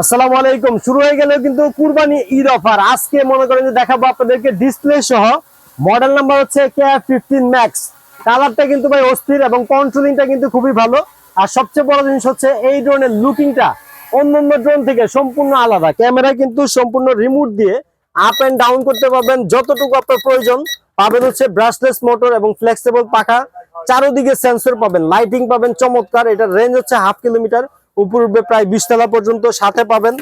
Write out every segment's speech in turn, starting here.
আসসালামু আলাইকুম। শুরু হয়ে গেল কিন্তু কুরবানি ঈদ অফার। আজকে মনে করেন যে দেখাবো আপনাদেরকে ডিসপ্লে সহ। মডেল নাম্বার হচ্ছে কে ফিফটিন ম্যাক্স কালারটা কিন্তু ভাই অস্থির এবং কন্ট্রোলিংটা কিন্তু খুবই ভালো। আর সবচেয়ে বড় জিনিস হচ্ছে এই ড্রোনের লুকিংটা অন্য অন্য ড্রোন থেকে সম্পূর্ণ আলাদা। ক্যামেরা কিন্তু সম্পূর্ণ রিমোট দিয়ে আপ এন্ড ডাউন করতে পারবেন, যতটুকু আপনার প্রয়োজন। পাবেন হচ্ছে ব্রাশলেস মোটর এবং ফ্লেক্সিবল পাখা। চারোদিকে সেন্সর পাবেন লাইটিং পাবেন, চমৎকার। এটার রেঞ্জ হচ্ছে হাফ কিলোমিটার উপর উঠবে প্রায় বিশ তলা পর্যন্ত, সাথে পাবেন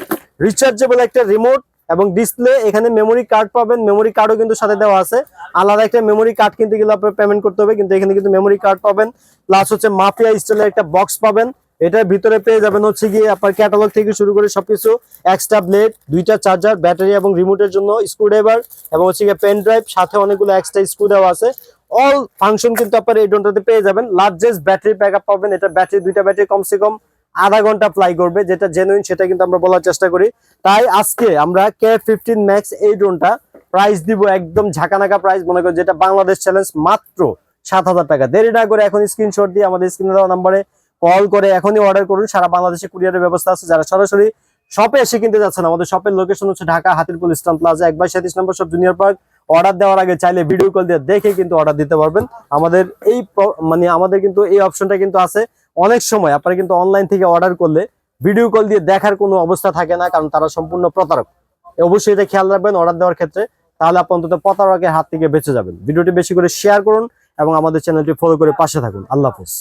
রিচার্জেবল একটা রিমোট এবং ডিসপ্লে এখানে মেমোরি কার্ড পাবেন। মেমোরি কার্ডও কিন্তু সাথে দেওয়া আছে। আলাদা একটা মেমোরি কার্ড কিনতে গেলে আপনার পেমেন্ট করতে হবে, কিন্তু এখানে কিন্তু মেমোরি কার্ড পাবেন। প্লাস হচ্ছে মাফিয়া স্টাইলের একটা বক্স পাবেন। এটার ভিতরে পেয়ে যাবেন হচ্ছে গিয়ে আপনার ক্যাটালগ থেকে শুরু করে সবকিছু। এক্সট্রা ব্লেড দুইটা চার্জার ব্যাটারি এবং রিমোটের জন্য স্ক্রুড্রাইভার এবং হচ্ছে গিয়ে পেন ড্রাইভ সাথে অনেকগুলো এক্সট্রা স্ক্রু দেওয়া আছে। অল ফাংশন কিন্তু আপনার এই ড্রোনটাতে পেয়ে যাবেন। লার্জেস্ট ব্যাটারি ব্যাকআপ পাবেন। এটা ব্যাটারি দুইটা ব্যাটারি কমসে কম আধা ঘণ্টা ফ্লাই করবে, যেটা জেনুইন সেটা কিন্তু আমরা বলার চেষ্টা করি। তাই আজকে আমরা কে ফিফটিন ম্যাক্স এই ড্রোনটা প্রাইস দিব একদম ঝাঁকানাকা প্রাইস মনে করি যেটা বাংলাদেশ চ্যালেঞ্জ মাত্র সাত হাজার টাকা। দেরি না করে এখন স্ক্রিনশট দিয়ে আমাদের স্ক্রিনে দেওয়া নাম্বারে কল করে এখনই অর্ডার করুন। সারা বাংলাদেশে কুরিয়ারের ব্যবস্থা আছে, যারা সরাসরি শপে এসে কিনতে যাচ্ছেন, আমাদের শপের লোকেশন হচ্ছে ঢাকা হাতিরপুল ইসলাম প্লাজা, এক বাই সাতিশ নম্বর সব জুনিয়র পার্ক অর্ডার দেওয়ার আগে চাইলে ভিডিও কল দিয়ে দেখে কিন্তু অর্ডার দিতে পারবেন। আমাদের এই মানে আমাদের কিন্তু এই অপশনটা কিন্তু আছে। অনেক সময় আপনারা কিন্তু অনলাইন থেকে অর্ডার করলে ভিডিও কল দিয়ে দেখার কোনো অবস্থা থাকে না, কারণ তারা সম্পূর্ণ প্রতারক। অবশ্যই এটা খেয়াল রাখবেন অর্ডার দেওয়ার ক্ষেত্রে। তাহলে আপনি অন্তত প্রতারকের হাত থেকে বেঁচে যাবেন। ভিডিওটি বেশি করে শেয়ার করুন এবং আমাদের চ্যানেলটি ফলো করে পাশে থাকুন। আল্লাহ হাফিজ।